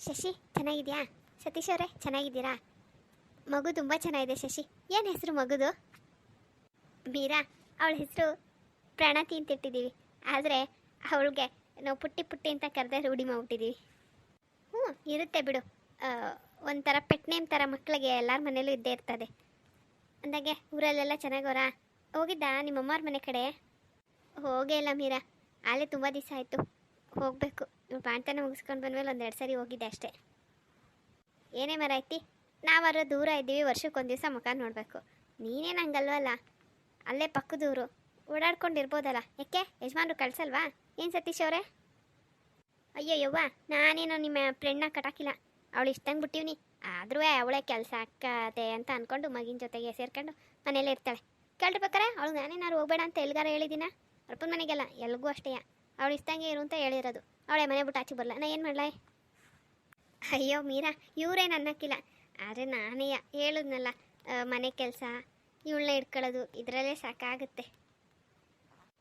ಶಶಿ, ಚೆನ್ನಾಗಿದೆಯಾ? ಸತೀಶ್ ಅವರೇ, ಚೆನ್ನಾಗಿದ್ದೀರಾ? ಮಗು ತುಂಬ ಚೆನ್ನಾಗಿದೆ ಶಶಿ. ಏನು ಹೆಸರು ಮಗುದು? ಮೀರಾ. ಅವಳ ಹೆಸರು ಪ್ರಣತಿ ಅಂತ ಇಟ್ಟಿದ್ದೀವಿ ಆದರೆ ಅವಳಿಗೆ ನಾವು ಪುಟ್ಟಿ ಪುಟ್ಟಿ ಅಂತ ಕರೆದೇ ರೂಢಿ ಮಾಡಿಬಿಟ್ಟಿದ್ದೀವಿ. ಹ್ಞೂ, ಇರುತ್ತೆ ಬಿಡು. ಒಂಥರ ಪೆಟ್ ನೇಮ್ ಥರ ಮಕ್ಕಳಿಗೆ ಎಲ್ಲರ ಮನೇಲೂ ಇದ್ದೇ ಇರ್ತದೆ. ಅಂದಾಗೆ ಊರಲ್ಲೆಲ್ಲ ಚೆನ್ನಾಗವ್ರಾ ಹೋಗಿದ್ದ ನಿಮ್ಮಮ್ಮವ್ರ ಮನೆ ಕಡೆ? ಹೋಗೇ ಇಲ್ಲ ಮೀರಾ. ಆಲೇ ತುಂಬ ದಿವಸ ಆಯಿತು. ಹೋಗಬೇಕು. ಪಾಣ್ತನ ಮುಗಿಸ್ಕೊಂಡು ಬಂದ್ಮೇಲೆ ಒಂದೆರಡು ಸರಿ ಹೋಗಿದ್ದೆ ಅಷ್ಟೇ. ಏನೇ ಮರ ಐತಿ ನಾವಾರ ದೂರ ಇದ್ದೀವಿ ವರ್ಷಕ್ಕೆ ಒಂದು ದಿವಸ ಮುಖ ನೋಡಬೇಕು. ನೀನೇನು ಹಂಗಲ್ವಲ್ಲ ಅಲ್ಲೇ? ಪಕ್ಕದೂರು ಓಡಾಡ್ಕೊಂಡಿರ್ಬೋದಲ್ಲ. ಯಾಕೆ? ಯಜಮಾನ್ರು ಕಳ್ಸಲ್ವಾ? ಏನು ಸತೀಶ್ ಅವರೇ? ಅಯ್ಯೋ, ಯವ್ವ, ನಾನೇನು ನಿಮ್ಮ ಫ್ರೆಂಡ್ನ ಕಟಾಕಿಲ್ಲ. ಅವಳು ಇಷ್ಟಂಗೆ ಬಿಟ್ಟಿವ್ನಿ. ಆದ್ರೂ ಅವಳೇ ಕೆಲಸ ಅಕ್ಕತೆ ಅಂತ ಅಂದ್ಕೊಂಡು ಮಗಿನ ಜೊತೆಗೆ ಸೇರ್ಕೊಂಡು ಮನೇಲೇ ಇರ್ತಾಳೆ. ಕೇಳ್ರಿ ಬೇಕಾರೆ ಅವಳು ನಾನೇನಾರು ಹೋಗ್ಬೇಡ ಅಂತ ಎಲ್ಗಾರ ಹೇಳಿದ್ದೀನ? ಅಪ್ಪನ ಮನೆಗೆಲ್ಲ, ಎಲ್ಗೂ ಅಷ್ಟೇ ಅವಳು ಇಷ್ಟಂಗೆ ಇರು ಅಂತ ಹೇಳಿರೋದು. ಅವಳೆ ಮನೆ ಬಿಟ್ಟು ಆಚೆ ಬರಲ್ಲ ನಾ ಏನು ಮಾಡಲ? ಅಯ್ಯೋ ಮೀರಾ, ಇವರೇ ನನ್ನ ಕಿಲ್ಲ ಆದರೆ ನಾನೇ ಹೇಳಿದ್ನಲ್ಲ ಮನೆ ಕೆಲಸ, ಇವಳನ್ನ ಇಟ್ಕೊಳ್ಳೋದು ಇದರಲ್ಲೇ ಸಾಕಾಗುತ್ತೆ.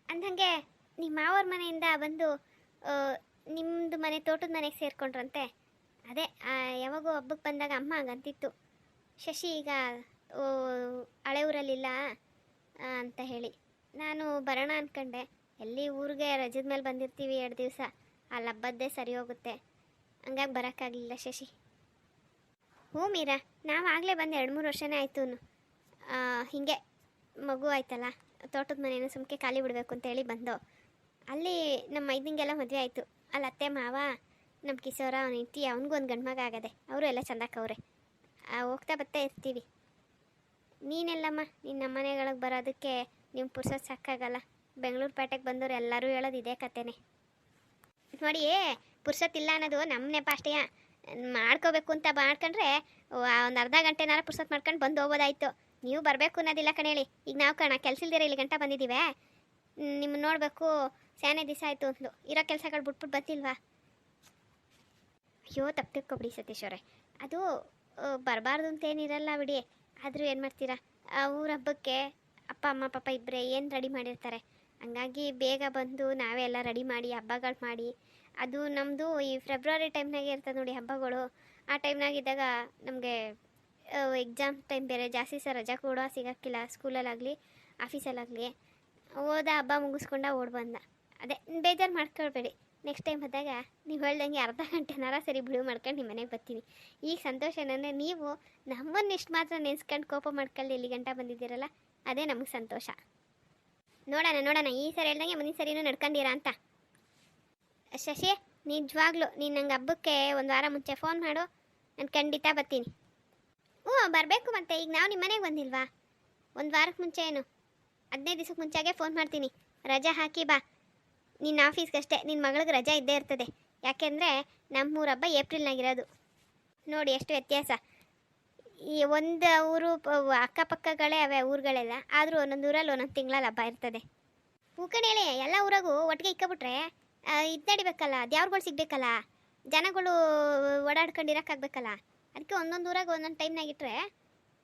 ಅಂದಂಗೆ ನಿಮ್ಮ ಮಾವರ ಮನೆಯಿಂದ ಬಂದು ನಿಮ್ಮದು ಮನೆ ತೋಟದ ಮನೆಗೆ ಸೇರಿಕೊಂಡ್ರಂತೆ? ಅದೇ ಯಾವಾಗೂ ಹಬ್ಬಕ್ಕೆ ಬಂದಾಗ ಅಮ್ಮ ಹಂಗಂತಿತ್ತು. ಶಶಿ ಈಗ ಹಳೆ ಊರಲ್ಲಿಲ್ಲ ಅಂತ ಹೇಳಿ. ನಾನು ಬರೋಣ ಅಂದ್ಕೊಂಡೆ ಎಲ್ಲಿ ಊರಿಗೆ ರಜದ ಮೇಲೆ ಬಂದಿರ್ತೀವಿ ಎರಡು ದಿವಸ ಅಲ್ಲಿ ಹಬ್ಬದ್ದೇ ಸರಿ ಹೋಗುತ್ತೆ. ಹಂಗಾಗಿ ಬರೋಕ್ಕಾಗಲಿಲ್ಲ ಶಶಿ. ಹ್ಞೂ ಮೀರಾ, ನಾವು ಆಗಲೇ ಬಂದು ಎರಡು ಮೂರು ವರ್ಷನೇ ಆಯಿತು ಹೀಗೆ ಮಗು ಆಯ್ತಲ್ಲ, ತೋಟದ ಮನೇನ ಸುಮ್ಕೆ ಖಾಲಿ ಬಿಡಬೇಕು ಅಂತೇಳಿ ಬಂದು. ಅಲ್ಲಿ ನಮ್ಮ ಮೈದಿಂಗೆಲ್ಲ ಮದುವೆ ಆಯಿತು. ಅಲ್ಲಿ ಅತ್ತೆ, ಮಾವ ನಮ್ಮ ಕಿಶೋರ, ಅವನ ಹೆಂಡತಿ, ಅವನಿಗೂ ಒಂದು ಗಂಡು ಮಗ ಆಗದೆ. ಅವರು ಎಲ್ಲ ಚಂದಕ್ಕವ್ರೆ ಹೋಗ್ತಾ ಬರ್ತಾ ಇರ್ತೀವಿ. ನೀನೆಲ್ಲಮ್ಮ ನಿನ್ನ ಮನೆಗಳಿಗೆ ಬರೋದಕ್ಕೆ ನಿಮ್ಮ ಪುರ್ಸೋದು ಸಾಕಾಗಲ್ಲ. ಬೆಂಗಳೂರು ಪೇಟೆಗೆ ಬಂದವರು ಎಲ್ಲರೂ ಹೇಳೋದು ಇದೇ ಕತೆನೆ. ನೋಡಿ ಪುರ್ಸತ್ತಿಲ್ಲ ಅನ್ನೋದು ನಮ್ಮ ನೆಪ ಅಷ್ಟೇ. ಮಾಡ್ಕೋಬೇಕು ಅಂತ ಮಾಡ್ಕೊಂಡ್ರೆ ಒಂದು ಅರ್ಧ ಗಂಟೆನಾರ ಪುರ್ಸತ್ ಮಾಡ್ಕೊಂಡು ಬಂದು ಹೋಗೋದಾಯ್ತು. ನೀವು ಬರಬೇಕು ಅನ್ನೋದಿಲ್ಲ ಕಣೇಳಿ ಈಗ ನಾವು ಕಣ ಕೆಲಸ ಇಲ್ದಿರ ಇಲ್ಲಿ ಗಂಟ ಬಂದಿದ್ದೀವಿ ನಿಮ್ಮ ನೋಡಬೇಕು, ಸ್ಯಾನೆ ದಿವಸ ಆಯಿತು ಅಂದ್ಲು. ಇರೋ ಕೆಲಸಗಳು ಬಿಟ್ಬಿಟ್ಟು ಬರ್ತಿಲ್ವಾ ಅಯ್ಯೋ, ತಪ್ಪು ತಿಳ್ಕೊಬಿಡಿ ಸತೀಶ್ ಅವರೇ. ಅದು ಬರಬಾರ್ದು ಅಂತೇನಿರಲ್ಲ ಬಿಡಿ. ಆದರೂ ಏನು ಮಾಡ್ತೀರಾ? ಊರ ಹಬ್ಬಕ್ಕೆ ಅಪ್ಪ, ಅಮ್ಮ, ಪಾಪ ಇಬ್ಬರೇ ಏನು ರೆಡಿ ಮಾಡಿರ್ತಾರೆ? ಹಂಗಾಗಿ ಬೇಗ ಬಂದು ನಾವೇ ಎಲ್ಲ ರೆಡಿ ಮಾಡಿ, ಹಬ್ಬಗಳು ಮಾಡಿ. ಅದು ನಮ್ಮದು ಈ ಫೆಬ್ರವರಿ ಟೈಮ್ನಾಗೆ ಇರ್ತದೆ ನೋಡಿ ಹಬ್ಬಗಳು. ಆ ಟೈಮ್ನಾಗ ಇದ್ದಾಗ ನಮಗೆ ಎಕ್ಸಾಮ್ ಟೈಮ್ ಬೇರೆ, ಜಾಸ್ತಿ ಸಹ ರಜಾ ಕೂಡ ಸಿಗೋಕ್ಕಿಲ್ಲ ಸ್ಕೂಲಲ್ಲಾಗಲಿ ಆಫೀಸಲ್ಲಾಗಲಿ ಹೋದ ಹಬ್ಬ ಮುಗಿಸ್ಕೊಂಡ ಓಡ್ ಬಂದ. ಅದೇ, ಬೇಜಾರು ಮಾಡ್ಕೊಳ್ಬೇಡಿ. ನೆಕ್ಸ್ಟ್ ಟೈಮ್ ಬಂದಾಗ ನೀವು ಹೇಳ್ದಂಗೆ ಅರ್ಧ ಗಂಟೆನಾರ ಸರಿ ಬಿಡುವು ಮಾಡ್ಕೊಂಡು ನಿಮ್ಮ ಮನೆಗೆ ಬರ್ತೀನಿ. ಈಗ ಸಂತೋಷ ಏನಂದರೆ ನೀವು ನಮ್ಮನ್ನು ಇಷ್ಟು ಮಾತ್ರ ನೆನ್ಸ್ಕೊಂಡು ಕೋಪ ಮಾಡ್ಕೊಳ್ಳಿ ಇಲ್ಲಿ ಗಂಟ ಬಂದಿದ್ದೀರಲ್ಲ, ಅದೇ ನಮಗೆ ಸಂತೋಷ. ನೋಡೋಣ ನೋಡೋಣ. ಈ ಸರಿ ಹೇಳ್ದಂಗೆ ಮುಂದಿನ ಸರಿನೂ ನಡ್ಕೊಂಡಿರ ಅಂತ. ಶಶಿ ನಿಜವಾಗ್ಲೂ ನೀನು ನಂಗೆ ಹಬ್ಬಕ್ಕೆ ಒಂದು ವಾರ ಮುಂಚೆ ಫೋನ್ ಮಾಡು. ನಾನು ಖಂಡಿತ ಬರ್ತೀನಿ. ಹ್ಞೂ, ಬರಬೇಕು ಮತ್ತೆ. ಈಗ ನಾವು ನಿಮ್ಮ ಮನೆಗೆ ಬಂದಿಲ್ವಾ? ಒಂದು ವಾರಕ್ಕೆ ಮುಂಚೆ ಏನು? ಹದಿನೈದು ದಿವಸಕ್ಕೆ ಮುಂಚೆಗೆ ಫೋನ್ ಮಾಡ್ತೀನಿ. ರಜಾ ಹಾಕಿ ಬಾ. ನಿನ್ನ ಆಫೀಸ್ಗೆ ಅಷ್ಟೇ ನಿನ್ನ ಮಗಳಿಗೆ ರಜಾ ಇದ್ದೇ ಇರ್ತದೆ. ಯಾಕೆಂದರೆ ನಮ್ಮೂರ ಹಬ್ಬ ಏಪ್ರಿಲ್ನಾಗಿರೋದು ನೋಡಿ, ಎಷ್ಟು ವ್ಯತ್ಯಾಸ. ಈ ಒಂದು ಊರು ಅಕ್ಕಪಕ್ಕಗಳೇ ಅವೆ ಊರುಗಳೆಲ್ಲ. ಆದರೂ ಒಂದೊಂದು ಊರಲ್ಲಿ ಒಂದೊಂದು ತಿಂಗಳಲ್ಲಿ ಹಬ್ಬ ಇರ್ತದೆ. ಹೇಳಿ ಎಲ್ಲ ಊರಾಗೂ ಒಟ್ಟಿಗೆ ಇಕ್ಕಬಿಟ್ರೆ ಇದು ನಡಿಬೇಕಲ್ಲ ದೇವ್ರುಗಳು ಸಿಗ್ಬೇಕಲ್ಲ? ಜನಗಳು ಓಡಾಡ್ಕೊಂಡಿರೋಕ್ಕಾಗಬೇಕಲ್ಲ ಅದಕ್ಕೆ ಒಂದೊಂದು ಊರಾಗ ಒಂದೊಂದು ಟೈಮ್ನಾಗ ಇಟ್ಟರೆ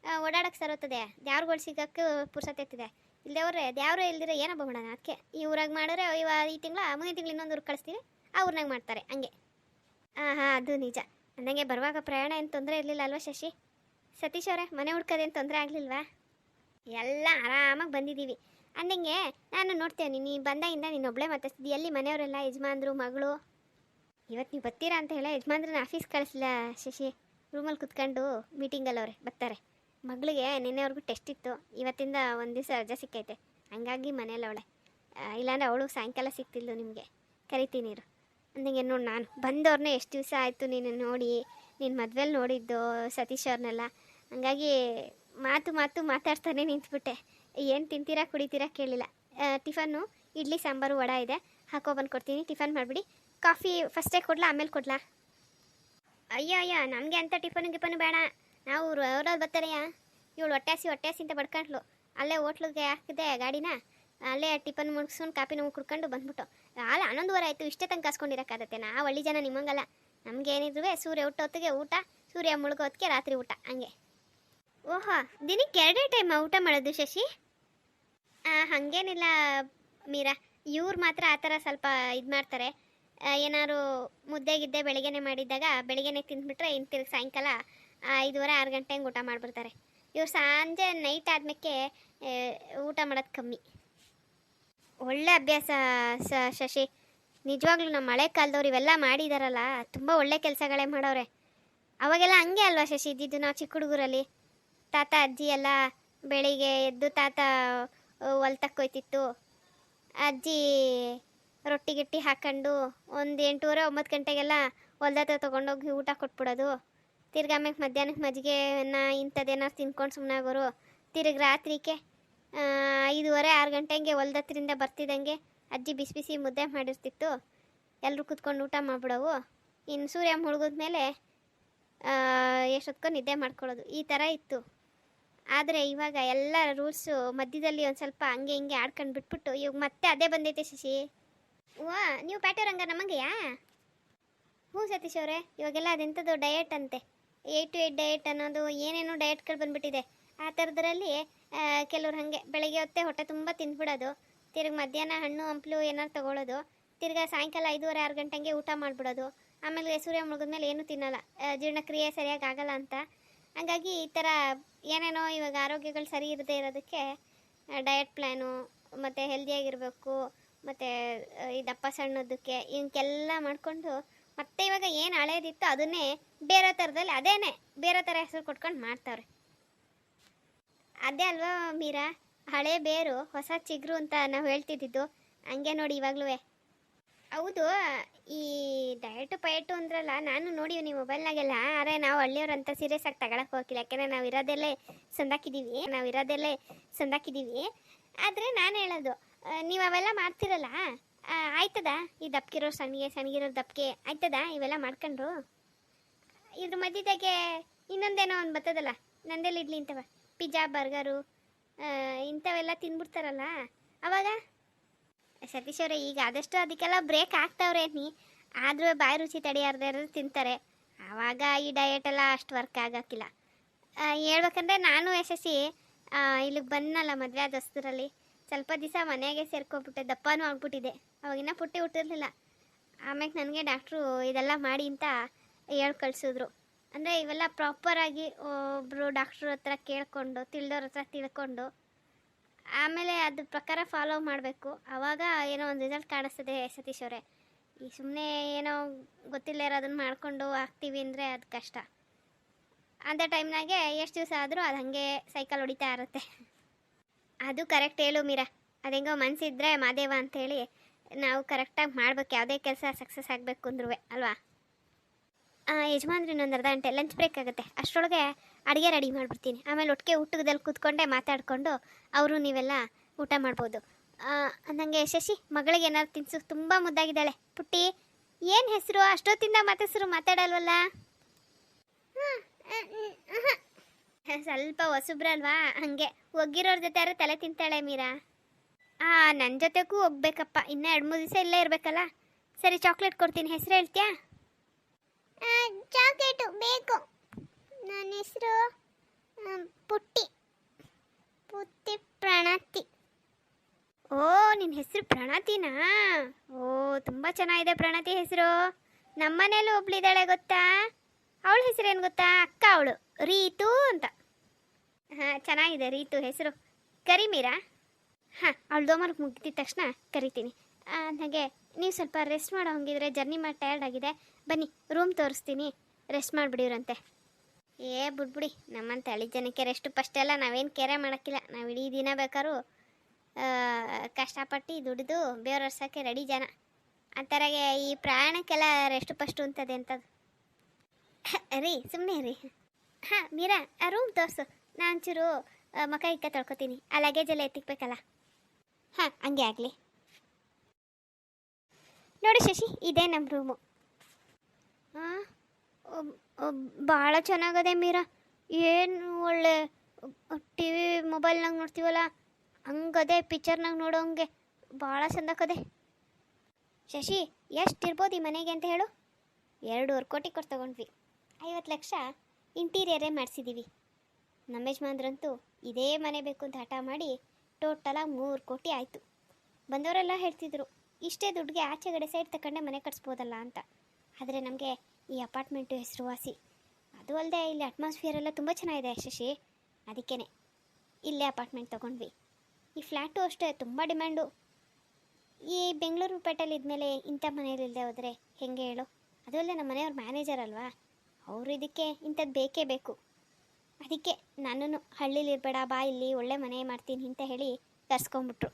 ಓಡಾಡಕ್ಕೆ ಸರೋತದೆ. ದೇವ್ರುಗಳು ಸಿಗೋಕ್ಕೆ ಇರ್ತದೆ. ಇಲ್ದೇವ್ರೆ ದೇವ್ರು ಇಲ್ದಿರ ಏನಪ್ಪ ಮಾಡೋಣ? ಅದಕ್ಕೆ ಈ ಊರಾಗ ಮಾಡಿದ್ರೆ ಇವ ಈ ತಿಂಗಳ, ಮುಂದಿನ ತಿಂಗಳು ಇನ್ನೊಂದು ಊರಿಗೆ ಕಳಿಸ್ತೀವಿ. ಆ ಊರ್ನಾಗ ಮಾಡ್ತಾರೆ, ಹಂಗೆ. ಹಾಂ ಹಾಂ ಅದು ನಿಜ. ನನಗೆ ಬರುವಾಗ ಪ್ರಯಾಣ ಏನು ತೊಂದರೆ ಇರಲಿಲ್ಲ ಅಲ್ವಾ ಶಶಿ? ಸತೀಶ್ ಅವರೇ, ಮನೆ ಹುಡ್ಕೋದೇನು ತೊಂದರೆ ಆಗಲಿಲ್ವಾ? ಎಲ್ಲ ಆರಾಮಾಗಿ ಬಂದಿದ್ದೀವಿ ಅಂದಂಗೆ ನಾನು ನೋಡ್ತೇನೆ ನೀನು ಬಂದಾಗಿಂದ ನೀನು ಒಬ್ಬಳೇ ಮಾತಾಡ್ತಿದ್ದಿ. ಎಲ್ಲಿ ಮನೆಯವರೆಲ್ಲ, ಯಜಮಾನ್ರು, ಮಗಳು? ಇವತ್ತು ನೀವು ಬರ್ತೀರಾ ಅಂತ ಹೇಳ ಯಜಮಾನ್ರನ್ನ ಆಫೀಸ್ ಕಳಿಸಿಲ್ಲ ಶಶಿ. ರೂಮಲ್ಲಿ ಕುತ್ಕೊಂಡು ಮೀಟಿಂಗಲ್ಲಿ ಅವ್ರೆ, ಬರ್ತಾರೆ. ಮಗಳಿಗೆ ನಿನ್ನೆವರೆಗೂ ಟೆಸ್ಟ್ ಇತ್ತು. ಇವತ್ತಿಂದ ಒಂದು ದಿವಸ ರಜೆ ಸಿಕ್ಕೈತೆ. ಹಂಗಾಗಿ ಮನೇಲಿ ಅವಳೆ. ಇಲ್ಲಾಂದ್ರೆ ಅವಳು ಸಾಯಂಕಾಲ ಸಿಗ್ತಿದ್ಲು ನಿಮಗೆ. ಕರಿತೀನಿ ಇರು. ಅಂದಂಗೆ ನೋಡಿ ನಾನು ಬಂದವ್ರನ್ನೇ ಎಷ್ಟು ದಿವಸ ಆಯಿತು ನೀನು ನೋಡಿ ನಿನ್ನ ಮದ್ವೆಲಿ ನೋಡಿದ್ದು ಸತೀಶ್ ಅವ್ರನ್ನೆಲ್ಲ ಹಂಗಾಗಿ ಮಾತು ಮಾತು ಮಾತಾಡ್ತಾನೆ ನಿಂತ್ಬಿಟ್ಟೆ. ಏನು ತಿಂತೀರಾ, ಕುಡಿತೀರಾ ಕೇಳಿಲ್ಲ. ಟಿಫನ್ನು, ಇಡ್ಲಿ, ಸಾಂಬಾರು, ವಡ ಇದೆ. ಹಾಕೋ, ಬಂದು ಕೊಡ್ತೀನಿ. ಟಿಫನ್ ಮಾಡಿಬಿಡಿ. ಕಾಫಿ ಫಸ್ಟೇ ಕೊಡ್ಲಾ, ಆಮೇಲೆ ಕೊಡ್ಲಾ? ಅಯ್ಯೋ ಅಯ್ಯೋ, ನಮಗೆ ಅಂತ ಟಿಫನ್ ಗಿಫನ್ ಬೇಡ. ನಾವು ಅವ್ರಲ್ಲಿ ಬರ್ತಾರೆಯಾ ಇವಳು ಹೊಟ್ಟೆಸಿ ಹೊಟ್ಟೆಸಿ ಅಂತ ಬಡ್ಕೊಂಡ್ಲು ಅಲ್ಲೇ ಹೋಟ್ಲಿಗೆ ಹಾಕಿದೆ ಗಾಡಿನ. ಅಲ್ಲೇ ಟಿಫನ್ ಮುಗಿಸ್ಕೊಂಡು ಕಾಪಿನ ಕುಡ್ಕೊಂಡು ಬಂದ್ಬಿಟ್ಟು. ಅಲ್ಲ ಹನ್ನೊಂದುವರೆ ಆಯಿತು. ಇಷ್ಟೇ ತನಕ ಕಾಸ್ಕೊಂಡಿರೋಕ್ಕಾಗತ್ತೆ. ನಾವು ಹಳ್ಳಿ ಜನ ನಿಮ್ಮಂಗಲ್ಲ ನಮಗೆ ಏನಿದ್ರು ಸೂರ್ಯ ಹುಟ್ಟೋತ್ತಿಗೆ ಊಟ, ಸೂರ್ಯ ಮುಳುಗೋತ್ತಿಗೆ ರಾತ್ರಿ ಊಟ. ಹಂಗೆ. ಓಹೋ, ದಿನಕ್ಕೆ ಎರಡೇ ಟೈಮ್ ಊಟ ಮಾಡೋದು ಶಶಿ? ಹಂಗೇನಿಲ್ಲ ಮೀರಾ. ಇವ್ರು ಮಾತ್ರ ಆ ಥರ ಸ್ವಲ್ಪ ಇದು ಮಾಡ್ತಾರೆ. ಏನಾದ್ರು ಮುದ್ದೆ ಗಿದ್ದೆ ಬೆಳಿಗ್ಗೆನೆ ಮಾಡಿದ್ದಾಗ ಬೆಳಿಗ್ಗೆನೆ ತಿಂದ್ಬಿಟ್ರೆ ಇನ್ನು ತಿರ್ಗಿ ಸಾಯಂಕಾಲ ಐದುವರೆ, ಆರು ಗಂಟೆ ಊಟ ಮಾಡಿಬಿಡ್ತಾರೆ. ಇವ್ರು ಸಂಜೆ ನೈಟ್ ಆದಮೇಲೆ ಊಟ ಮಾಡೋದು ಕಮ್ಮಿ. ಒಳ್ಳೆ ಅಭ್ಯಾಸ ಸ, ಶಶಿ. ನಿಜವಾಗ್ಲೂ ನಮ್ಮ ಮಳೆ ಕಾಲದವ್ರು ಇವೆಲ್ಲ ಮಾಡಿದಾರಲ್ಲ, ತುಂಬ ಒಳ್ಳೆ ಕೆಲಸಗಳೇ ಮಾಡೋರೆ. ಅವಾಗೆಲ್ಲ ಹಂಗೆ ಅಲ್ವಾ ಶಶಿ, ಇದ್ದಿದ್ದು ನಾವು ಚಿಕ್ಕ ಹುಡುಗರಲ್ಲಿ? ತಾತ, ಅಜ್ಜಿ ಎಲ್ಲ ಬೆಳಿಗ್ಗೆ ಎದ್ದು ತಾತ ಹೊಲ್ತಕ್ಕೋಯ್ತಿತ್ತು ಅಜ್ಜಿ ರೊಟ್ಟಿ ಗಿಟ್ಟಿ ಹಾಕೊಂಡು ಒಂದು ಎಂಟೂವರೆ, ಒಂಬತ್ತು ಗಂಟೆಗೆಲ್ಲ ಹೊಲ್ದತ್ರ ತೊಗೊಂಡೋಗಿ ಊಟ ಕೊಟ್ಬಿಡೋದು. ತಿರ್ಗಾಮ್ಯಾಗ ಮಧ್ಯಾಹ್ನಕ್ಕೆ ಮಜ್ಜಿಗೆನ ಇಂಥದ್ದೇನಾರು ತಿನ್ಕೊಂಡು ಸುಮ್ಮನಾಗೋರು ತಿರ್ಗಿ ರಾತ್ರಿಗೆ ಐದೂವರೆ, ಆರು ಗಂಟೆಗೆ ಹೊಲ್ದತ್ರಿಂದ ಬರ್ತಿದ್ದಂಗೆ ಅಜ್ಜಿ ಬಿಸಿ ಬಿಸಿ ಮುದ್ದೆ ಮಾಡಿರ್ತಿತ್ತು. ಎಲ್ಲರೂ ಕುತ್ಕೊಂಡು ಊಟ ಮಾಡ್ಬಿಡವು. ಇನ್ನು ಸೂರ್ಯ ಮುಳುಗಿದ್ಮೇಲೆ ಎಷ್ಟೊತ್ಕೊಂಡು ನಿದ್ದೆ ಮಾಡ್ಕೊಳ್ಳೋದು. ಈ ಥರ ಇತ್ತು. ಆದರೆ ಇವಾಗ ಎಲ್ಲ ರೂಲ್ಸು ಮಧ್ಯದಲ್ಲಿ ಒಂದು ಸ್ವಲ್ಪ ಹಂಗೆ ಹಿಂಗೆ ಆಡ್ಕೊಂಡು ಬಿಟ್ಬಿಟ್ಟು ಇವಾಗ ಮತ್ತೆ ಅದೇ ಬಂದೈತೆ ಶಶಿ. ವಾ ನೀವು ಪ್ಯಾಟೂರಂಗ ನಮಗೆಯಾ ಹ್ಞೂ ಸತೀಶ್ ಅವರೇ, ಇವಾಗೆಲ್ಲ ಅದೆಂಥದ್ದು ಡಯಟ್ ಅಂತೆ. ಏಟ್ ಟು ಏಟ್ ಡಯಟ್ ಅನ್ನೋದು ಏನೇನೋ ಡಯಟ್ಗಳು ಬಂದ್ಬಿಟ್ಟಿದೆ. ಆ ಥರದ್ರಲ್ಲಿ ಕೆಲವ್ರು ಹಾಗೆ ಬೆಳಗ್ಗೆ ಹೊತ್ತೆ ಹೊಟ್ಟೆ ತುಂಬ ತಿಂದ್ಬಿಡೋದು. ತಿರ್ಗಿ ಮಧ್ಯಾಹ್ನ ಹಣ್ಣು, ಹಂಪ್ಲು ಏನಾರು ತಗೊಳ್ಳೋದು ತಿರ್ಗ ಸಾಯಂಕಾಲ ಐದೂವರೆ, ಆರು ಗಂಟೆಗೆ ಊಟ ಮಾಡಿಬಿಡೋದು. ಆಮೇಲೆ ಸೂರ್ಯ ಮುಳುಗಿದ್ಮೇಲೆ ಏನೂ ತಿನ್ನಲ್ಲ. ಜೀರ್ಣಕ್ರಿಯೆ ಸರಿಯಾಗಿ ಆಗಲ್ಲ ಅಂತ. ಹಂಗಾಗಿ ಈ ಥರ ಏನೇನೋ ಇವಾಗ ಆರೋಗ್ಯಗಳು ಸರಿ ಇರದೇ ಇರೋದಕ್ಕೆ ಡಯಟ್ ಪ್ಲ್ಯಾನು ಮತ್ತು ಹೆಲ್ದಿಯಾಗಿರಬೇಕು ಮತ್ತು ಈ ದಪ್ಪ ಸಣ್ಣದಕ್ಕೆ ಇವಕ್ಕೆಲ್ಲ ಮಾಡಿಕೊಂಡು, ಮತ್ತೆ ಇವಾಗ ಏನು ಹಳೇದಿತ್ತು ಅದನ್ನೇ ಬೇರೆ ಥರದಲ್ಲಿ ಅದೇನೆ, ಬೇರೆ ಥರ ಹೆಸರು ಕೊಟ್ಕೊಂಡು ಮಾಡ್ತಾವ್ರೆ. ಅದೇ ಅಲ್ವಾ ಮೀರಾ, ಹಳೆ ಬೇರು, ಹೊಸ ಚಿಗುರು ಅಂತ ನಾವು ಹೇಳ್ತಿದ್ದಿದ್ದು, ಹಂಗೆ ನೋಡಿ ಇವಾಗ್ಲೂ ಹೌದು, ಈ ಡಯಟ್ ಪಯಟು ಅಂದ್ರಲ್ಲ, ನಾನು ನೋಡಿ ನೀವು ಮೊಬೈಲ್ನಾಗೆಲ್ಲ. ಅರೆ ನಾವು ಹಳ್ಳಿಯವ್ರಂತ ಸೀರಿಯಸ್ ಆಗಿ ತಗೊಳಕ್ ಹೋಗಿಲ್ಲ ಯಾಕೆಂದ್ರೆ ನಾವು ಇರೋದೆಲ್ಲೇ ಸಂದಾಕಿದ್ದೀವಿ ನಾವು ಇರೋದೆಲ್ಲೇ ಸಂದಾಕಿದ್ದೀವಿ ಆದರೆ ನಾನು ಹೇಳೋದು ನೀವು ಅವೆಲ್ಲ ಮಾಡ್ತಿರಲ್ಲ? ಆಯ್ತದ? ಈ ದಪ್ಕಿರೋ ಸಣ್ಣಗೆ ಸಣ್ಣಗಿರೋ ದಪ್ಕೆ, ಆಯ್ತದ? ಇವೆಲ್ಲ ಮಾಡ್ಕೊಂಡ್ರು? ಇದ್ರ ಮಧ್ಯದಾಗೆ ಇನ್ನೊಂದೇನೋ ಒಂದು ಬರ್ತದಲ್ಲ? ನಂದೆಲ್ಲ ಇಡ್ಲಿ ಇಂಥವ. ಪಿಜ್ಜಾ, ಬರ್ಗರು ಇಂಥವೆಲ್ಲ ತಿನ್ಬಿಡ್ತಾರಲ್ಲ? ಅವಾಗ ಸತೀಶ್ ಅವರೇ, ಈಗ ಆದಷ್ಟು ಅದಕ್ಕೆಲ್ಲ ಬ್ರೇಕ್ ಆಗ್ತಾವ್ರೆ ನೀ. ಆದರೂ ಬಾಯಿ ರುಚಿ ತಡೆಯಾರ್ದೇ ಇರೋದು ತಿಂತಾರೆ. ಆವಾಗ ಈ ಡಯಟ್ ಎಲ್ಲ ಅಷ್ಟು ವರ್ಕ್ ಆಗೋಕ್ಕಿಲ್ಲ. ಹೇಳ್ಬೇಕಂದ್ರೆ ನಾನು ಯಶಸ್ವಿ ಇಲ್ಲಿಗೆ ಬಂದನಲ್ಲ ಮದುವೆ ಆದ ಹಸ್ತರಲ್ಲಿ ಸ್ವಲ್ಪ ದಿವಸ ಮನೆಗೆ ಸೇರ್ಕೊಬಿಟ್ಟೆ ದಪ್ಪನೂ ಆಗ್ಬಿಟ್ಟಿದೆ. ಅವಾಗಿನ್ನ ಪುಟ್ಟಿ ಹುಟ್ಟಿರಲಿಲ್ಲ. ಆಮೇಲೆ ನನಗೆ ಡಾಕ್ಟ್ರು ಇದೆಲ್ಲ ಮಾಡಿ ಅಂತ ಹೇಳಿ ಕಳಿಸಿದ್ರು. ಅಂದರೆ ಇವೆಲ್ಲ ಪ್ರಾಪರಾಗಿ ಒಬ್ಬರು ಡಾಕ್ಟ್ರ ಹತ್ರ ಕೇಳಿಕೊಂಡು, ತಿಳಿದವ್ರ ಹತ್ರ ತಿಳ್ಕೊಂಡು ಆಮೇಲೆ ಅದ್ರ ಪ್ರಕಾರ ಫಾಲೋ ಮಾಡಬೇಕು. ಆವಾಗ ಏನೋ ಒಂದು ರಿಸಲ್ಟ್ ಕಾಣಿಸ್ತದೆ ಸತೀಶ್ ಅವರೇ. ಈ ಸುಮ್ಮನೆ ಏನೋ ಗೊತ್ತಿಲ್ಲ ಇರೋದನ್ನ ಮಾಡಿಕೊಂಡು ಹಾಕ್ತೀವಿ ಅಂದರೆ ಅದು ಕಷ್ಟ. ಅಂಥ ಟೈಮ್ನಾಗೆ ಎಷ್ಟು ದಿವಸ ಆದರೂ ಅದು ಹಾಗೆ ಸೈಕಲ್ ಹೊಡಿತಾ ಇರುತ್ತೆ. ಅದು ಕರೆಕ್ಟ್ ಹೇಳು ಮೀರಾ. ಹೆಂಗೋ ಮನಸ್ಸಿದ್ರೆ ಮಾದೇವ ಅಂತೇಳಿ ನಾವು ಕರೆಕ್ಟಾಗಿ ಮಾಡ್ಬೇಕು. ಯಾವುದೇ ಕೆಲಸ ಸಕ್ಸಸ್ ಆಗಬೇಕು ಅಂದ್ರೂ ಅಲ್ವಾ? ಯಜಮಾನ್ರಿ ಇನ್ನೊಂದು ಅರ್ಧ ಗಂಟೆ ಲಂಚ್ ಬ್ರೇಕ್ ಆಗುತ್ತೆ. ಅಷ್ಟರೊಳಗೆ ಅಡುಗೆ ರೆಡಿ ಮಾಡಿಬಿಡ್ತೀನಿ. ಆಮೇಲೆ ಒಟ್ಟಿಗೆ ಊಟದಲ್ಲಿ ಕೂತ್ಕೊಂಡೆ ಮಾತಾಡಿಕೊಂಡು ಅವರು ನೀವೆಲ್ಲ ಊಟ ಮಾಡ್ಬೋದು. ನನಗೆ ಶಶಿ, ಮಗಳಿಗೆ ಏನಾದ್ರು ತಿನ್ಸು, ತುಂಬ ಮುದ್ದಾಗಿದ್ದಾಳೆ. ಪುಟ್ಟಿ, ಏನು ಹೆಸರು? ಅಷ್ಟೊತ್ತಿಂದ ಮಾತಾಡ್ಸರು ಮಾತಾಡಲ್ವಲ್ಲ? ಸ್ವಲ್ಪ ಹೊಸಬ್ರಲ್ವಾ ಹಂಗೆ. ಒಗ್ಗಿರೋರ ಜೊತೆ ಯಾರು ತಲೆ ತಿಂತಾಳೆ ಮೀರಾ. ಆ ನನ್ನ ಜೊತೆಗೂ ಹೋಗ್ಬೇಕಪ್ಪ ಇನ್ನೂ ಎರಡು ಮೂರು ದಿವಸ ಇಲ್ಲೇ ಇರಬೇಕಲ್ಲ? ಸರಿ ಚಾಕ್ಲೇಟ್ ಕೊಡ್ತೀನಿ. ಹೆಸರು ಹೇಳ್ತೀಯಾ? ಚಾಕ್ಲೇಟು ಬೇಕು. ನನ್ನ ಹೆಸರು ಪುಟ್ಟಿ. ಪುಟ್ಟಿ ಪ್ರಣತಿ. ಓ ನಿನ್ನ ಹೆಸರು ಪ್ರಣತಿನಾ? ಓ, ತುಂಬ ಚೆನ್ನಾಗಿದೆ ಪ್ರಣತಿ ಹೆಸರು. ನಮ್ಮನೇಲೂ ಒಬ್ಳಿದ್ದಾಳೆ ಗೊತ್ತಾ? ಅವಳ ಏನು ಗೊತ್ತಾ? ಅಕ್ಕ ಅವಳು. ರೀತು ಅಂತ. ಹಾಂ, ಚೆನ್ನಾಗಿದೆ ರೀತು ಹೆಸರು. ಕರಿಮೀರಾ? ಹಾಂ ಅವಳು ದೋಮರ್ಗೆ ಮುಗಿದ ತಕ್ಷಣ ಕರಿತೀನಿ. ಹಾಗೆ, ನೀವು ಸ್ವಲ್ಪ ರೆಸ್ಟ್ ಮಾಡೋ ಹಂಗಿದ್ರೆ ಜರ್ನಿ ಮಾಡಿ ಟಯರ್ಡ್ ಆಗಿದೆ. ಬನ್ನಿ ರೂಮ್ ತೋರಿಸ್ತೀನಿ. ರೆಸ್ಟ್ ಮಾಡಿಬಿಡಿವ್ರಂತೆ. ಏ, ಬಿಡ್ಬಿಡಿ ನಮ್ಮಂತ ಹಳ್ಳಿ ಜನಕ್ಕೆ ರೆಸ್ಟು ಫಸ್ಟ್ ಎಲ್ಲ ನಾವೇನು ಕೆರೆ ಮಾಡೋಕ್ಕಿಲ್ಲ. ನಾವು ಇಡೀ ದಿನ ಬೇಕಾದ್ರೂ ಕಷ್ಟಪಟ್ಟು ದುಡಿದು ಬೇವ್ರರ್ಸೋಕ್ಕೆ ರೆಡಿ ಜನ. ಅಂತಾರಾಗೆ ಈ ಪ್ರಯಾಣಕ್ಕೆಲ್ಲ ರೆಸ್ಟ್ ಫಸ್ಟು ಅಂತದೆ ಅಂತದು ರೀ ಸುಮ್ಮನೆ ರೀ ಹಾಂ, ಮೀರಾ ರೂಮ್ ತೋರಿಸು. ನಾನು ಚೂರು ಮಕ ಇಕ್ಕ ತೊಳ್ಕೊತೀನಿ. ಆ ಲಗೇಜ್ ಎಲ್ಲ ಎತ್ತಿಕ್ಬೇಕಲ್ಲ? ಹಾಂ, ಹಂಗೆ ಆಗಲಿ. ನೋಡಿ ಶಶಿ, ಇದೇ ನಮ್ಮ ರೂಮು ಭಾಳ ಚೆನ್ನಾಗದೆ ಮೀರಾ. ಏನು ಒಳ್ಳೆ ಟಿ ವಿ ಮೊಬೈಲ್ನಾಗ ನೋಡ್ತೀವಲ್ಲ, ಹಂಗದೆ ಪಿಕ್ಚರ್ನಾಗ ನೋಡೋಂಗೆ ಭಾಳ ಚಂದಕ್ಕದೆ ಶಶಿ ಎಷ್ಟು ಇರ್ಬೋದು ಈ ಮನೆಗೆ ಅಂತ ಹೇಳು. ಎರಡೂವರೆ ಕೋಟಿ ಕೊಟ್ಟು ತಗೊಂಡ್ವಿ. ಐವತ್ತು ಲಕ್ಷ ಇಂಟೀರಿಯರೇ ಮಾಡಿಸಿದ್ದೀವಿ ನಮ್ಮ ಯಜಮಾನ್ರಂತೂ ಇದೇ ಮನೆ ಬೇಕು ಅಂತ ಹಠ ಮಾಡಿ ಟೋಟಲಾಗಿ ಮೂರು ಕೋಟಿ ಆಯಿತು. ಬಂದವರೆಲ್ಲ ಹೇಳ್ತಿದ್ರು, ಇಷ್ಟೇ ದುಡ್ಡಿಗೆ ಆಚೆಗಡೆ ಸೈಡ್ ತಗೊಂಡೆ ಮನೆ ಕಟ್ಸ್ಬೋದಲ್ಲ ಅಂತ. ಆದರೆ ನಮಗೆ ಈ ಅಪಾರ್ಟ್ಮೆಂಟು ಹೆಸರುವಾಸಿ. ಅದು ಅಲ್ಲದೆ ಇಲ್ಲಿ ಅಟ್ಮಾಸ್ಫಿಯರ್ ಎಲ್ಲ ತುಂಬ ಚೆನ್ನಾಗಿದೆ ಶಶಿ. ಅದಕ್ಕೇ ಇಲ್ಲೇ ಅಪಾರ್ಟ್ಮೆಂಟ್ ತೊಗೊಂಡ್ವಿ. ಈ ಫ್ಲ್ಯಾಟು ಅಷ್ಟೇ, ತುಂಬ ಡಿಮ್ಯಾಂಡು ಈ ಬೆಂಗಳೂರು ಪೇಟೆಯಲ್ಲಿ ಇದ್ಮೇಲೆ ಇಂಥ ಮನೇಲಿಲ್ಲದೆ ಹೋದರೆ ಹೆಂಗೆ ಹೇಳು? ಅದು ಅಲ್ಲದೆ ನಮ್ಮ ಮನೆಯವ್ರ ಮ್ಯಾನೇಜರ್ ಅಲ್ವಾ? ಅವರು ಇದಕ್ಕೆ ಇಂಥದ್ದು ಬೇಕೇ ಬೇಕು. ಅದಕ್ಕೆ ನಾನು ಹಳ್ಳೀಲಿ ಇರಬೇಡ, ಬಾ ಇಲ್ಲಿ, ಒಳ್ಳೆ ಮನೆ ಮಾಡ್ತೀನಿ ಅಂತ ಹೇಳಿ ತರ್ಸ್ಕೊಂಬಿಟ್ರು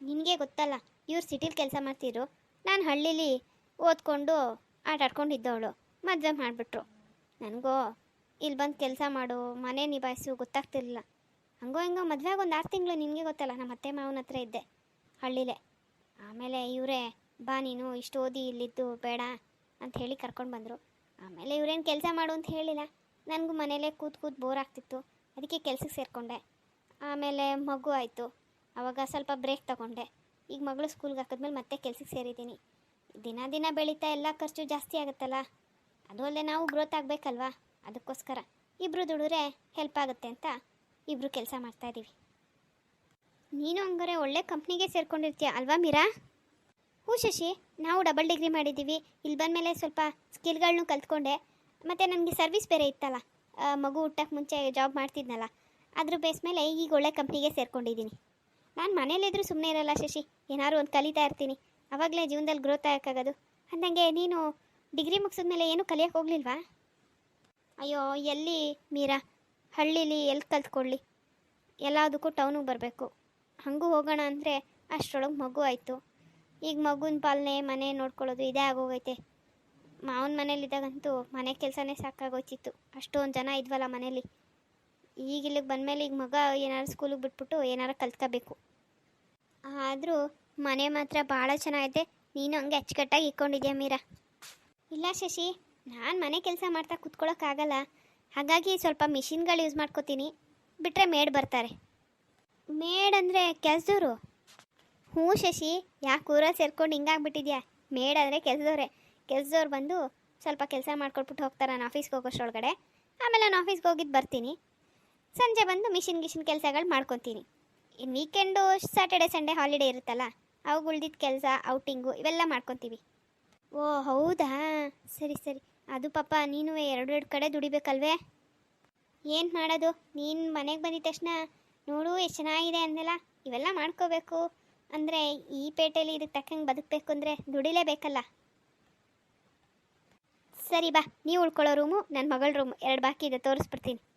ನಿನಗೆ ಗೊತ್ತಲ್ಲ, ಇವ್ರು ಸಿಟಿಲಿ ಕೆಲಸ ಮಾಡ್ತಿದ್ರು. ನಾನು ಹಳ್ಳೀಲಿ ಓದ್ಕೊಂಡು ಆಟ ಆಡ್ಕೊಂಡಿದ್ದವಳು. ಮದುವೆ ಮಾಡಿಬಿಟ್ರು. ನನಗೋ ಇಲ್ಲಿ ಬಂದು ಕೆಲಸ ಮಾಡು, ಮನೆ ನಿಭಾಯಿಸು ಗೊತ್ತಾಗ್ತಿರ್ಲಿಲ್ಲ. ಹಂಗೋ ಹೆಂಗೋ ಮದುವೆ ಒಂದು ಆರು ತಿಂಗಳು ನಿನಗೆ ಗೊತ್ತಲ್ಲ ನಮ್ಮ ಅತ್ತೆ ಮಾವನ ಹತ್ರ ಇದ್ದೆ, ಹಳ್ಳಿಲೆ. ಆಮೇಲೆ ಇವರೇ, ಬಾ ನೀನು, ಇಷ್ಟು ಓದಿ ಇಲ್ಲಿದ್ದು ಬೇಡ ಅಂತ ಹೇಳಿ ಕರ್ಕೊಂಡು ಬಂದರು. ಆಮೇಲೆ ಇವರೇನು ಕೆಲಸ ಮಾಡು ಅಂತ ಹೇಳಿಲ್ಲ. ನನಗೂ ಮನೇಲೇ ಕೂತ್ ಕೂತ್ ಬೋರ್ ಆಗ್ತಿತ್ತು. ಅದಕ್ಕೆ ಕೆಲಸಕ್ಕೆ ಸೇರಿಕೊಂಡೆ. ಆಮೇಲೆ ಮಗು ಆಯಿತು. ಆವಾಗ ಸ್ವಲ್ಪ ಬ್ರೇಕ್ ತಗೊಂಡೆ. ಈಗ ಮಗಳು ಸ್ಕೂಲ್ಗೆ ಹಾಕಿದ್ಮೇಲೆ ಮತ್ತೆ ಕೆಲಸಕ್ಕೆ ಸೇರಿದ್ದೀನಿ. ದಿನ ದಿನ ಬೆಳೀತಾ ಎಲ್ಲ ಖರ್ಚು ಜಾಸ್ತಿ ಆಗುತ್ತಲ್ಲ? ಅದು ಅಲ್ಲದೆ ನಾವು ಗ್ರೋತ್ ಆಗಬೇಕಲ್ವಾ? ಅದಕ್ಕೋಸ್ಕರ ಇಬ್ಬರು ದುಡಿದ್ರೆ ಹೆಲ್ಪ್ ಆಗುತ್ತೆ ಅಂತ ಇಬ್ಬರು ಕೆಲಸ ಮಾಡ್ತಾ ಇದ್ದೀವಿ ನೀನು ಹಂಗಾರೆ ಒಳ್ಳೆ ಕಂಪ್ನಿಗೆ ಸೇರ್ಕೊಂಡಿರ್ತೀಯ ಅಲ್ವಾ ಮೀರಾ? ಹ್ಞೂ ಶಶಿ, ನಾವು ಡಬಲ್ ಡಿಗ್ರಿ ಮಾಡಿದ್ದೀವಿ. ಇಲ್ಲಿ ಬಂದ ಮೇಲೆ ಸ್ವಲ್ಪ ಸ್ಕಿಲ್ಗಳನ್ನೂ ಕಲ್ತ್ಕೊಂಡೆ. ಮತ್ತು ನನಗೆ ಸರ್ವಿಸ್ ಬೇರೆ ಇತ್ತಲ್ಲ. ಮಗು ಹುಟ್ಟಕ್ಕೆ ಮುಂಚೆ ಜಾಬ್ ಮಾಡ್ತಿದ್ನಲ್ಲ. ಅದ್ರ ಬೇಸ್ ಮೇಲೆ ಈಗ ಒಳ್ಳೆ ಕಂಪ್ನಿಗೆ ಸೇರ್ಕೊಂಡಿದ್ದೀನಿ. ನಾನು ಮನೇಲಿದ್ರೂ ಸುಮ್ಮನೆ ಇರಲ್ಲ ಶಶಿ. ಏನಾದ್ರು ಒಂದು ಕಲಿತಾ ಇರ್ತೀನಿ. ಆವಾಗಲೇ ಜೀವನದಲ್ಲಿ ಗ್ರೋತ್ ಆಗೋಕ್ಕಾಗೋದು? ಅಂದಂಗೆ ನೀನು ಡಿಗ್ರಿ ಮುಗಿಸಿದ ಮೇಲೆ ಏನು ಕಲಿಯೋಕೆ ಹೋಗ್ಲಿಲ್ವಾ? ಅಯ್ಯೋ, ಎಲ್ಲಿ ಮೀರಾ? ಹಳ್ಳೀಲಿ ಎಲ್ಲಿ ಕಲ್ತ್ಕೊಳ್ಳಿ. ಎಲ್ಲದಕ್ಕೂ ಟೌನಿಗೆ ಬರಬೇಕು. ಹಾಗೂ ಹೋಗೋಣ ಅಂದರೆ ಅಷ್ಟರೊಳಗೆ ಮಗು ಆಯಿತು. ಈಗ ಮಗುನ ಪಾಲನೆ, ಮನೆ ನೋಡ್ಕೊಳ್ಳೋದು ಇದೇ ಆಗೋಗೈತೆ. ಮಾವನ ಮನೇಲಿದ್ದಾಗಂತೂ ಮನೆ ಕೆಲಸನೇ ಸಾಕಾಗೋಯ್ತಿತ್ತು. ಅಷ್ಟೊಂದು ಜನ ಇದ್ವಲ್ಲ ಮನೇಲಿ. ಈಗ ಇಲ್ಲಿಗೆ ಬಂದಮೇಲೆ ಈಗ ಮಗ ಏನಾದ್ರು ಸ್ಕೂಲಿಗೆ ಬಿಟ್ಬಿಟ್ಟು ಏನಾರು ಕಲ್ತ್ಕೋಬೇಕು. ಆದರೂ ಮನೆ ಮಾತ್ರ ಭಾಳ ಚೆನ್ನಾಗೈತೆ. ನೀನು ಹಂಗೆ ಅಚ್ಚುಕಟ್ಟಾಗಿ ಇಟ್ಕೊಂಡಿದ್ಯಾ ಮೀರಾ? ಇಲ್ಲ ಶಶಿ, ನಾನು ಮನೆ ಕೆಲಸ ಮಾಡ್ತಾ ಕೂತ್ಕೊಳ್ಳೋಕ್ಕಾಗಲ್ಲ ಹಾಗಾಗಿ ಸ್ವಲ್ಪ ಮಿಷಿನ್ಗಳು ಯೂಸ್ ಮಾಡ್ಕೋತೀನಿ. ಬಿಟ್ಟರೆ ಮೇಡ್ ಬರ್ತಾರೆ. ಮೇಡ್ ಅಂದರೆ ಕೆಲಸದವರು? ಹ್ಞೂ ಶಶಿ, ಯಾಕೆ ಊರಲ್ಲಿ ಸೇರ್ಕೊಂಡು ಹಿಂಗಾಗ್ಬಿಟ್ಟಿದ್ಯಾ? ಮೇಡ್ ಅಂದರೆ ಕೆಲಸದವ್ರೆ. ಕೆಲಸದವ್ರು ಬಂದು ಸ್ವಲ್ಪ ಕೆಲಸ ಮಾಡ್ಕೊಟ್ಬಿಟ್ಟು ಹೋಗ್ತಾರೆ ನಾನು ಆಫೀಸ್ಗೆ ಹೋಗೋಷ್ಟ್ರೊಳಗಡೆ. ಆಮೇಲೆ ನಾನು ಆಫೀಸ್ಗೆ ಹೋಗಿದ್ದು ಬರ್ತೀನಿ. ಸಂಜೆ ಬಂದು ಮಿಷಿನ್ ಗಿಷಿನ್ ಕೆಲಸಗಳು ಮಾಡ್ಕೊತೀನಿ. ಇನ್ನು ವೀಕೆಂಡು, ಸ್ಯಾಟರ್ಡೆ, ಸಂಡೇ ಹಾಲಿಡೇ ಇರುತ್ತಲ್ಲ? ಅವಾಗ ಉಳ್ದಿದ್ದ ಕೆಲಸ ಔಟಿಂಗು ಇವೆಲ್ಲ ಮಾಡ್ಕೊತೀವಿ. ಓ, ಹೌದಾ? ಸರಿ ಸರಿ. ಅದು ಪಾಪ, ನೀನು ಎರಡು ಎರಡು ಕಡೆ ದುಡಿಬೇಕಲ್ವೇ? ಏನು ಮಾಡೋದು? ನೀನು ಮನೆಗೆ ಬಂದಿದ ತಕ್ಷಣ ನೋಡು ಎಷ್ಟು ಚೆನ್ನಾಗಿದೆ ಅಂದೆಲ್ಲ ಇವೆಲ್ಲ ಮಾಡ್ಕೋಬೇಕು. ಅಂದರೆ ಈ ಪೇಟೆಯಲ್ಲಿ ಇದಕ್ಕೆ ತಕ್ಕಂಗೆ ಬದುಕಬೇಕು ಅಂದರೆ ದುಡಿಲೇಬೇಕಲ್ಲ. ಸರಿ, ಬಾ. ನೀವು ಉಳ್ಕೊಳ್ಳೋ ರೂಮು ನನ್ನ ಮಗಳ ರೂಮು ಎರಡು ಬಾಕಿ ಇದೆ, ತೋರಿಸ್ಬಿಡ್ತೀನಿ.